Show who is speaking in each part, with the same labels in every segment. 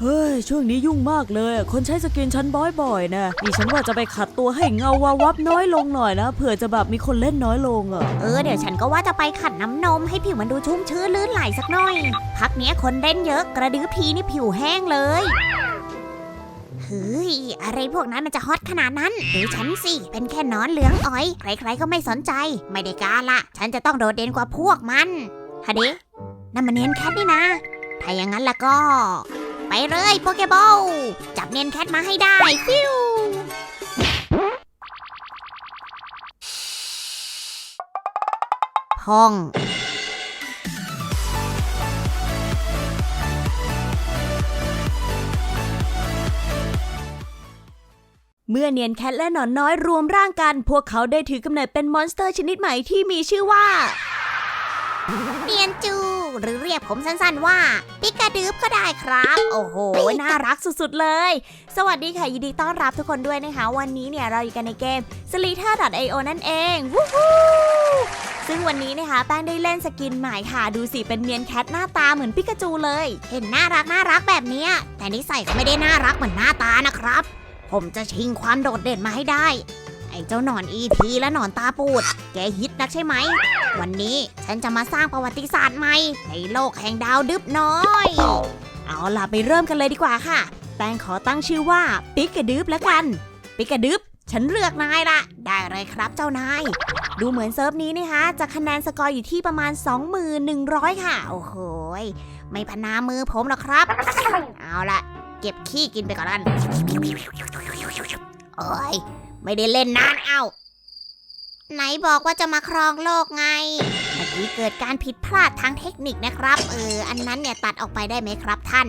Speaker 1: เฮ้ย ช่วงนี้ยุ่งมากเลย คนใช้สกินฉันบ่อยๆนะนี่ฉันว่าจะไปขัดตัวให้เงาวาวับน้อยลงหน่อยนะเผื่อจะแบบมีคนเล่นน้อยลงอะ
Speaker 2: เออเดี๋ยวฉันก็ว่าจะไปขัดน้ำนมให้ผิวมันดูชุ่มชื้นลื่นไหลสักหน่อย พักเนี้ยคนเล่นเยอะกระดื้อพีนี่ผิวแห้งเลยเฮ้ยอะไรพวกนั้นมันจะฮอตขนาดนั้นดูฉันสิ เป็นแค่นอนเหลืองอ๋อย ใครๆก็ไม่สนใจ ไม่ได้การละ ฉันจะต้องโดดเด่นกว่าพวกมันฮะดินั่นมันเนียนแคทนี่นะ ถ้าอย่างนั้นล้วก็ เลยโปเกบอลจับเนียนแคทมาให้ได้ฟิวพอง
Speaker 1: เมื่อเนียนแคทและหนอนน้อยรวมร่างกัน พวกเขาได้ถือกำเนิดเป็นมอนสเตอร์ชนิดใหม่ที่มีชื่อว่า
Speaker 2: เนียนจู หรือเรียกผมสั้นๆว่า ปิกาดืบก็ได้ครับ โอ้โห
Speaker 1: น่ารักสุดๆเลย สวัสดีค่ะยินดีต้อนรับทุกคนด้วยนะคะ วันนี้เนี่ยเราอยู่กันในเกม s l i t e r i o นั่นเองวู้ฮู้ซึ่งวันนี้นะคะแป้งได้เล่นสกินใหม่ค่ะ ดูสิเป็นเนียนแคทหน้าตาเหมือนปิกาจูเลย
Speaker 2: เห็นน่ารักน่ารักแบบเนี้ยแต่นิสัยเขาไม่ได้น่ารักเหมือนหน้าตานะครับ ผมจะชิงความโดดเด่นมาให้ได้ไอ้เจ้าหนอนอีทีและหนอนตาปูด แกฮิตนักใช่ไหม วันนี้ฉันจะมาสร้างประวัติศาสตร์ใหม่ ในโลกแห่งดาวดึบน้อย
Speaker 1: เอาล่ะไปเริ่มกันเลยดีกว่าค่ะ แป้งขอตั้งชื่อว่าปิกาดืบแล้วกัน ปิกาดืบฉันเลือกนายละ
Speaker 2: ได้เลยครับเจ้านาย
Speaker 1: ดูเหมือนเซิร์ฟนี้นะคะจะคะแนนสกอร์อยู่ที่ประมาณ 2100 ค่ะ
Speaker 2: โอ้โหยไม่พนามือผมหรอกครับ เอาละเก็บขี้กินไปก่อนนั่นโอ้ย ไม่ได้เล่นนานเอา ไหนบอกว่าจะมาครองโลกไง เมื่อกี้เกิดการผิดพลาดทางเทคนิคนะครับ เออ อันนั้นเนี่ยตัดออกไปได้ไหมครับท่าน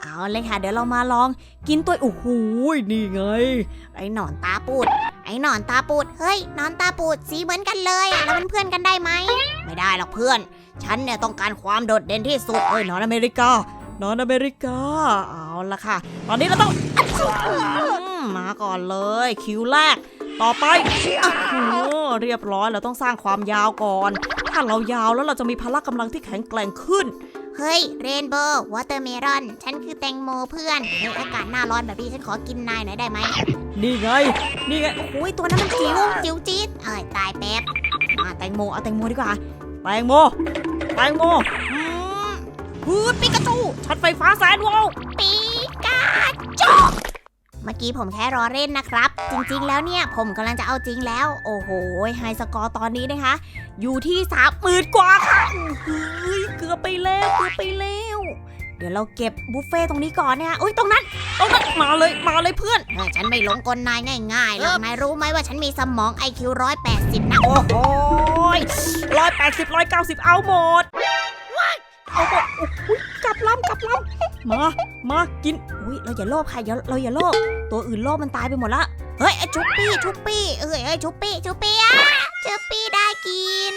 Speaker 1: เอาเลยค่ะ เดี๋ยวเรามาลองกินตัวโอ้โหนี่ไง
Speaker 2: ไอ้หนอนตาปูด ไอ้หนอนตาปูด เฮ้ยหนอนตาปูดสีเหมือนกันเลยอะแล้วเป็นเพื่อนกันได้ไหม ไม่ได้หรอกเพื่อน ฉันเนี่ยต้องการความโดดเด่นที่สุด
Speaker 1: เอ้ยนอนอเมริกานอนอเมริกา เอาละค่ะ ตอนนี้เราต้อง มมาก่อนเลย คิวแรก ต่อไปโอ้โหเรียบร้อยเราต้องสร้างความยาวก่อน ถ้าเรายาวแล้วเราจะมีพละกำลังที่แข็งแกร่งขึ้น
Speaker 2: เฮ้ย เรนโบว์วอเตอร์เมลอน ฉันคือแตงโมเพื่อนในอากาศหน้าร้อนแบบนี้ฉันขอกินนายหน่อยได้ไหม
Speaker 1: นี่ไง นี่ไง
Speaker 2: โอ้ยตัวนั้นมันจิ๋วจิ๋วจี๊ดเอ้ยตายแป๊บ
Speaker 1: มาแตงโม เอาแตงโมดีกว่า แตงโม แตงโม
Speaker 2: อืม
Speaker 1: พืดปิกาจูช็อตไฟฟ้าแสนโวลต์
Speaker 2: ปีกาจูเมื่อ กี้ผมแค่รอเล่นนะครับ จริงๆ แล้วเนี่ยผมกำลังจะเอาจริงแล้ว
Speaker 1: โอ้โหไฮสกอร์ตอนนี้นะคะ อยู่ที่สามหมื่นกว่าค่ะเฮ้ยเกือบไปแล้วเกือบไปแล้วเดี๋ยวเราเก็บบุฟเฟ่ตรงนี้ก่อนนะคะอุ้ยตรงนั้นตรงนั้นมาเลยมาเลยเพื่อน
Speaker 2: เฮ้ยฉันไม่หลงกลนายง่ายๆหรอกนายรู้ไหมว่าฉันมีสมอง IQ 180 นะ
Speaker 1: โอ้โหร้อยแปดสิบร้อยเก้าสิบเอาหมดเอาหมดโอ้โหกลับลำกลับลำ มามากินอุ้ยเราอย่าโลภค่ะอย่าเราอย่าโลภตัวอื่นโลภมันตายไปหมดละ
Speaker 2: เฮ้ยชุปปี้ชุปปี้เอ้ยเอ้ยชุปปี้ชุปปี้อะชุปปี้ได้กิน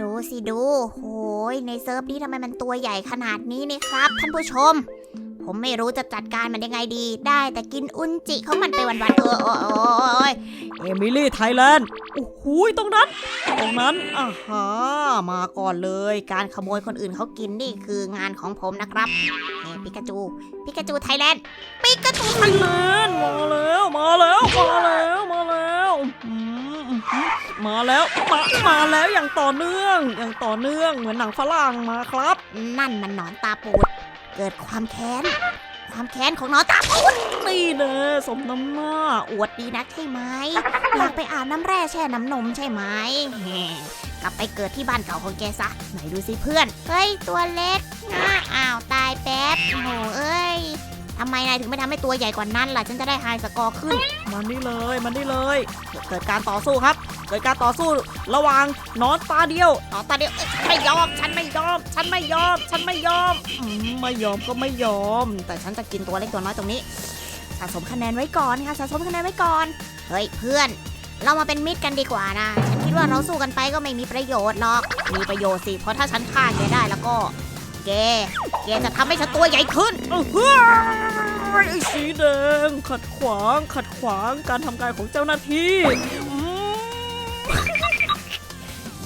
Speaker 2: ดูสิดูโอ้ยในเซิร์ฟนี้ทำไมมันตัวใหญ่ขนาดนี้เนี่ยครับ ท่านผู้ชม ผมไม่รู้จะจัดการมันยังไงดี ได้แต่กินอุนจิของมันไปวันๆเออโอ้ยโอ้ย
Speaker 1: เอมิลี่ไทยแลนด์โอ้โหตรงนั้น ตรงนั้นอ่าฮะมาก่อนเลย
Speaker 2: การขโมยคนอื่นเขากินนี่คืองานของผมนะครับเฮ้ปิกาจู ปิกาจูไทยแลนด์ปิกาจู
Speaker 1: ไทยแลนด์มาแล้ว มาแล้ว มาแล้ว มาแล้วมอืมอืมมาแล้วมามาแล้วอย่างต่อเนื่อง อย่างต่อเนื่องเหมือนหนังฝรั่งมาครับ
Speaker 2: นั่นมันหนอนตาปูด เกิดความแค้น ความแค้นของน้องตาปูด
Speaker 1: นี่เนะสมน้ำหน้า
Speaker 2: อวดดีนักใช่ไหมอยากไปอาบน้ำแร่แช่น้ำนมใช่ไหมแหมกลับไปเกิดที่บ้านเก่าของแกซะ ไหนดูสิเพื่อน เฮ้ย ตัวเล็กนะอ้าว ตายแป๊บโหเอ้ย ทำไมนายถึงไม่ทำให้ตัวใหญ่กว่านั้นล่ะ ฉันจะได้ไฮสกอร์ขึ้น
Speaker 1: มันนี่เลยมันนี่เลย เกิดการต่อสู้ครับ เกิดการต่อสู้ระหว่างหนอนตาเดียว
Speaker 2: ต่อตาเดียวเอ้ยฉันไม่ยอม ฉันไม่ยอม ฉันไม่ยอม ฉันไม่ยอม
Speaker 1: อืมไม่ยอมก็ไม่ยอม
Speaker 2: แต่ฉันจะกินตัวเล็กตัวน้อยตรงนี้
Speaker 1: สะสมคะแนนไว้ก่อนค่ะสะสมคะแนนไว้ก่อน
Speaker 2: เฮ้ยเพื่อน เรามาเป็นมิตรกันดีกว่านะ ฉันคิดว่าเราสู้กันไปก็ไม่มีประโยชน์หรอก มีประโยชน์สิ เพราะถ้าฉันฆ่าแกได้แล้วก็ แก แกจะทำให้ฉันตัวใหญ่ขึ้น
Speaker 1: เออเฮ้ ยไอ้สีแดง ขัดขวาง ขัดขวางการทำงานของเจ้าหน้าที่อืม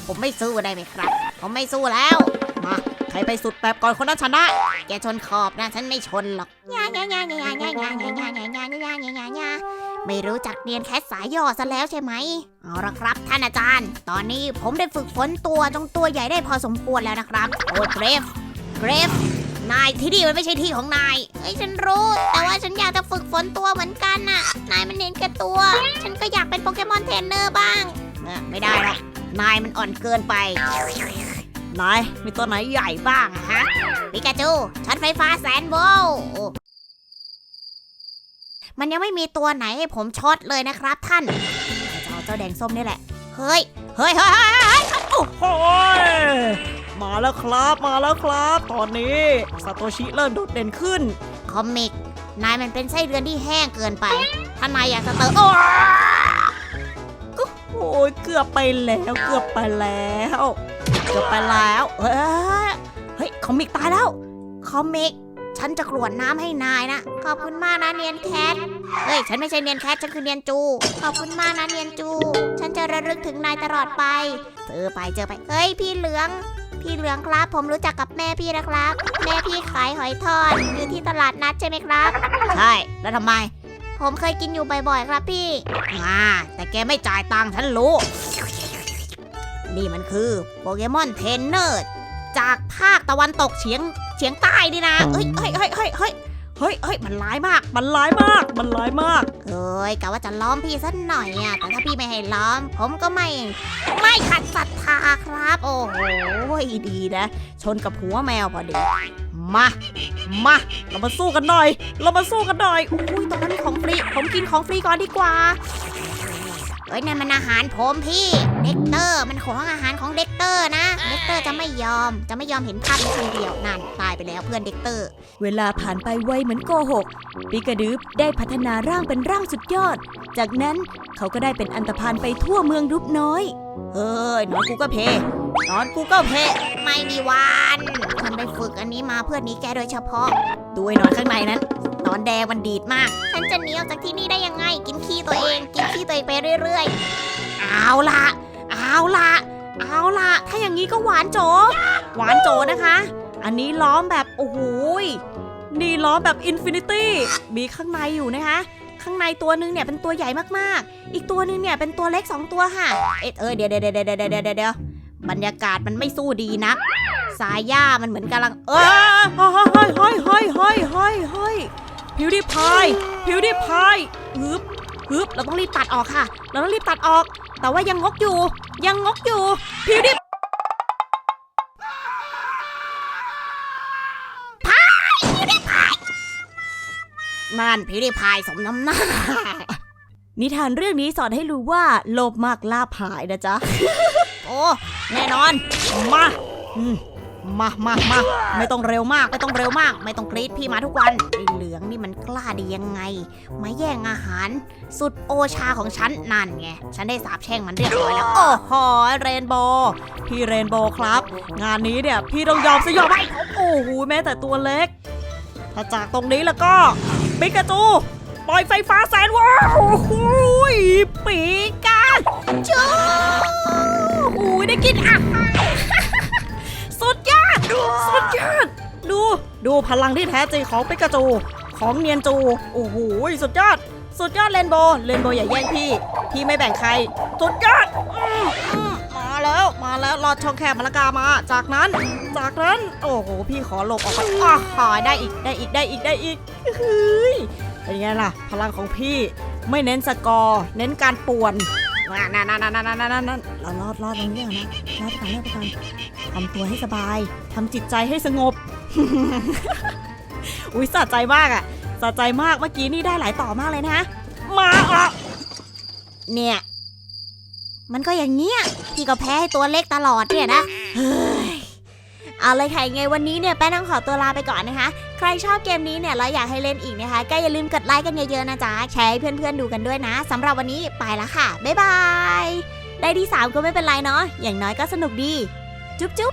Speaker 2: ผมไม่สู้ได้ไหมครับ ผมไม่สู้แล้ว มา
Speaker 1: ใครไปสุดแบบก่อนคนนั้นชนะ
Speaker 2: แกชนขอบนะ ฉันไม่ชนหรอกยายายายายายายายายายายายายายาไม่รู้จักเรียนแคสสายย่อซะแล้วใช่ไหม เอาละครับ ท่านอาจารย์ ตอนนี้ผมได้ฝึกฝนตัวจงตัวใหญ่ได้พอสมควรแล้วนะครับ โอ้เกรฟเกรฟ นายที่นี่มันไม่ใช่ที่ของนายเอ้ยฉันรู้ แต่ว่าฉันอยากจะฝึกฝนตัวเหมือนกันน่ะ นายมันเน้นแค่ตัว ฉันก็อยากเป็นโปเกมอนเทรนเนอร์บ้างเออไม่ได้หรอกนายมันอ่อนเกินไป
Speaker 1: นายมีตัวไหนใหญ่บ้างอะฮะ
Speaker 2: ปิกาจูช็อตไฟฟ้าแสนโวลต์โอ้มันยังไม่มีตัวไหนให้ผมช็อตเลยนะครับท่านจะเอาเจ้าแดงส้มนี่แหละ เฮ้ย เฮ้ยเฮ้ยเฮ้ยเฮ้ย
Speaker 1: โอ้โหย มาแล้วครับมาแล้วครับ ตอนนี้ซาโตชิเริ่มโดดเด่นขึ้น
Speaker 2: คอมิก นายมันเป็นไส้เดือนที่แห้งเกินไป ถ้านายอยากจะเติมโอ้
Speaker 1: โอ้ยเกือบไปแล้วเกือบไปแล้ว เกือบไปแล้วเฮ้ยเฮ้ยคอมิกตายแล้ว
Speaker 2: คอมิก ฉันจะกรวดน้ำให้นายนะ ขอบคุณมากนะเนียนแคท เฮ้ย ฉันไม่ใช่เนียนแคท ฉันคือเนียนจู ขอบคุณมากนะเนียนจู ฉันจะระลึกถึงนายตลอดไป เจอไปเจอไป เฮ้ย พี่เหลือง พี่เหลืองครับ ผมรู้จักกับแม่พี่นะครับ แม่พี่ขายหอยทอดอยู่ที่ตลาดนัดใช่ไหมครับ
Speaker 1: ใช่ แล้วทำไม
Speaker 2: ผมเคยกินอยู่บ่อยๆ ครับพี่
Speaker 1: อ่าแต่แกไม่จ่ายตังค์ฉันรู้ นี่มันคือโปเกมอนเทรนเนอร์จากภาคตะวันตกเฉียงเฉียงใต้นี่นะเฮ้ยเฮ้ยเฮ้ยเฮ้ย เฮ้ยเฮ้ยมันร้ายมาก มันร้ายมาก มันร้ายมาก
Speaker 2: เอ้ยกะว่าจะล้อมพี่สักหน่อยอะแต่ถ้าพี่ไม่ให้ล้อม ผมก็ไม่ ไม่ขัดศรัทธาครับ โอ้โห
Speaker 1: ดีนะ ชนกับหัวแมวพอดี มา มา เรามาสู้กันหน่อย เรามาสู้กันหน่อย อุ้ยตรงนั้นมีของฟรี ผมกินของฟรีก่อนดีกว่า
Speaker 2: เฮ้ยนั่นมันอาหารผมพี่ เด็กเตอร์ มันของอาหารของเด็กเตอร์น ด็กเตอร์จะไม่ยอม จะไม่ยอมเห็นภาพนี้คนเดียวนั่นตายไปแล้วเพื่อนเด็กเตอร์
Speaker 3: เวลาผ่านไปไวเหมือนโกหกปิกาดึบได้พัฒนาร่างเป็นร่างสุดยอด จากนั้นเขาก็ได้เป็นอันตพานไปทั่วเมืองรุบน้อย
Speaker 1: เฮ้ยนอนกูก็เพนอนกูก็เพ
Speaker 2: ไม่มีวันฉันไปฝึกอันนี้มาเพื่อหนี้แกโดยเฉพาะ
Speaker 1: ดูไอ้นอนข้างในนั้นนอนแดงมันดีดมาก
Speaker 2: ฉันจะหนีออกจากที่นี่ได้ยังไง กินขี้ตัวเอง กินขี้ตัวเองไปเรื่อย
Speaker 1: เอาล่ะเอาล่ะ เอาล่ะ ถ้าอย่างนี้ก็หวานโจ หวานโจนะคะ อันนี้ล้อมแบบโอ้โหนี่ล้อมแบบอินฟินิตี้มีข้างในอยู่นะคะข้างในตัวหนึงเนี่ยเป็นตัวใหญ่มากๆ อีกตัวหนึงเนี่ยเป็นตัวเล็กสองตัวค่ะ เอ๊ะเอ้ยเดี๋ยวเดี๋ยวเดี๋ยวเดี๋ยวเดี๋ยวเดี๋ยวเดี๋ยวบรรยากาศมันไม่สู้ดีนักสายหญ้ามันเหมือนกำลัง เอ้ยเฮ้ยเฮ้ยเฮ้ยเฮ้ยเฮ้ยเฮ้ยพิวดิพายพิวดิพายฮึบฮึบเราต้องรีบตัดออกค่ะ เราต้องรีบตัดออก แต่ว่ายังงกอยู่ ยังงกอยู่พิวดิพายมานพิวดิพายสมน้ำหน้า
Speaker 3: นิทานเรื่องนี้สอนให้รู้ว่า โลภมากลาภหายนะจ๊ะ
Speaker 1: โอ้ แน่นอน มาอื มามามาไม่ต้องเร็วมาก ไม่ต้องเร็วมาก ไม่ต้องกรีดพี่มาทุกวันไอ้เหลืองนี่มันกล้าดียังไง มาแย่งอาหาร สุดโอชาของฉันนั่นไง ฉันได้สาบแช่งมันเรียบร้อยแล้ว โอ้โหเรนโบว์พี่เรนโบว์ครับ งานนี้เนี่ยพี่ต้องยอมสยอมให้เขาโอ้โหแม้แต่ตัวเล็ก ถ้าจากตรงนี้แล้วก็ปิกาจูปล่อยไฟฟ้าแสนว้าวโอ้โหปีกาจูโอ้โหได้กินอาหาร สุดยอดสุดยอดดู ดูพลังที่แท้จริงของปิกาจู ของเนียนจู โอ้โห สุดยอด สุดยอดเรนโบเรนโบอย่าแย่งพี่ พี่ไม่แบ่งใคร สุดยอดมาแล้ว มาแล้วรอดช่องแคบมะละกามา จากนั้น จากนั้น โอ้โห พี่ขอหลบออกไปอ้าหายได้อีก ได้อีก ได้อีก ได้อีกเฮ้ยเป็นไงล่ะ พลังของพี่ไม่เน้นสกอร์ เน้นการป่วน นั่นนั่นนั่นนั่นนั่นนั่นเรารอดรอดตรงนี้ก่อนนะรอดไปก่อนรอดไปก่อนทำตัวให้สบายทำจิตใจให้สงบ อุ้ยสะใจมากอะสะใจมากเมื่อกี้นี่ได้หลายต่อมากเลยนะมาอะ
Speaker 2: เนี่ย มันก็อย่างเงี้ยพี่ก็แพ้ให้ตัวเล็กตลอดเนี่ยนะเฮ้ย เอาเลยค่ะยังไงวันนี้เนี่ยแป้งต้องขอตัวลาไปก่อนนะคะ ใครชอบเกมนี้เนี่ยแล้วอยากให้เล่นอีกนะคะก็อย่าลืมกดไลค์กันเยอะๆนะจ๊ะแชร์ให้เพื่อนๆดูกันด้วยนะสำหรับวันนี้ไปละค่ะบ๊ายบายได้ที่ 3 ก็ไม่เป็นไรเนาะอย่างน้อยก็สนุกดี จุ๊บจุ๊บ